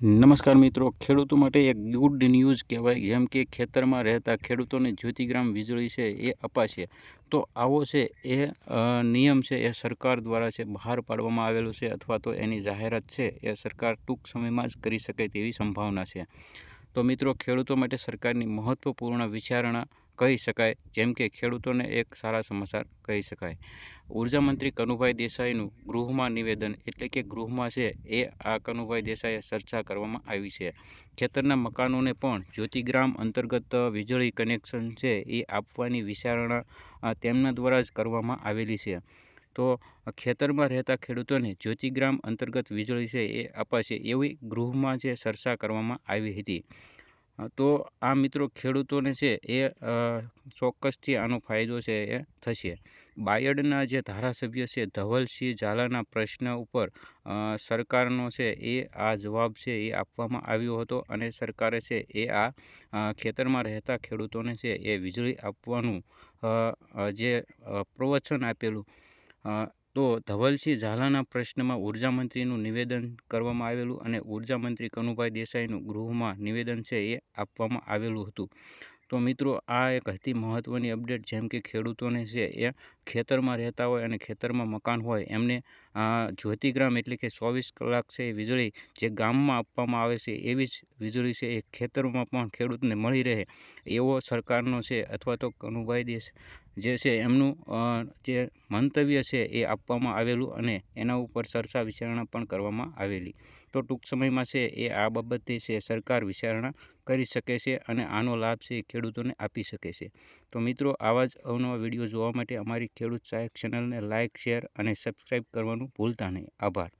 નમસ્કાર મિત્રો, ખેડૂતો માટે એક ગુડ ન્યૂઝ કહેવાય, જેમ કે ખેતરમાં રહેતા ખેડૂતોને જ્યોતિગ્રામ વીજળી છે, એ અપાશે. તો આવો છે એ નિયમ છે, એ સરકાર દ્વારા છે, બહાર પાડવામાં આવેલો છે, અથવા તો એની જાહેરાત છે, એ સરકાર ટૂંક સમયમાં જ કરી શકે તેવી સંભાવના છે. તો મિત્રો, ખેડૂતો માટે સરકારની મહત્ત્વપૂર્ણ વિચારણા કહી શકાય. જેમ કે ખેડૂતોને એક સારા સમાચાર કહી શકાય. ઊર્જા મંત્રી કનુભાઈ દેસાઈનું ગૃહમાં નિવેદન એટલે કે ગૃહમાં છે એ આ કનુભાઈ દેસાઈએ ચર્ચા કરવામાં આવી છે. ખેતરના મકાનોને પણ જ્યોતિગ્રામ અંતર્ગત વીજળી કનેક્શન છે એ આપવાની વિચારણા તેમના દ્વારા જ કરવામાં આવેલી છે. તો ખેતરમાં રહેતા ખેડૂતોને જ્યોતિગ્રામ અંતર્ગત વીજળી છે એ અપાશે એવી ગૃહમાં જે ચર્ચા કરવામાં આવી હતી. તો આ મિત્રો ખેડૂતોને છે એ ચોક્કસથી આનો ફાયદો છે એ થશે. બાયડના જે ધારાસભ્ય છે, ધવલસિંહ ઝાલાના પ્રશ્ન ઉપર સરકારનો છે એ આ જવાબ છે એ આપવામાં આવ્યો હતો અને સરકારે છે એ આ ખેતરમાં રહેતા ખેડૂતોને છે એ વીજળી આપવાનું જે પ્રવચન આપેલું તો ધવલસિંહ ઝાલાના પ્રશ્નમાં ઊર્જા મંત્રીનું નિવેદન કરવામાં આવેલું અને ઊર્જા મંત્રી કનુભાઈ દેસાઈનું ગૃહમાં નિવેદન છે એ આપવામાં આવેલું હતું. તો મિત્રો, આ એક હતી મહત્ત્વની અપડેટ જેમ કે ખેડૂતોને છે એ ખેતરમાં રહેતા હોય અને ખેતરમાં મકાન હોય, એમને જ્યોતિગ્રામ એટલે કે ચોવીસ કલાક છે વીજળી જે ગામમાં આપવામાં આવે છે, એવી જ વીજળી છે એ ખેતરમાં પણ ખેડૂતને મળી રહે એવો સરકારનો છે અથવા તો કનુભાઈ દેશ જે છે એમનું જે મંતવ્ય છે એ આપવામાં આવેલું અને એના ઉપર ચર્ચા વિચારણા પણ કરવામાં આવેલી. તો ટૂંક સમયમાં છે એ આ બાબતે છે સરકાર વિચારણા કરી શકે છે અને આનો લાભ છે ખેડૂતોને આપી શકે છે. તો મિત્રો, આવા જ અવનવા વીડિયો જોવા માટે અમારી ખેડૂત સહાયક ચેનલને લાઇક શેર અને સબસ્ક્રાઈબ કરવાનું ભૂલતા નહીં. આભાર.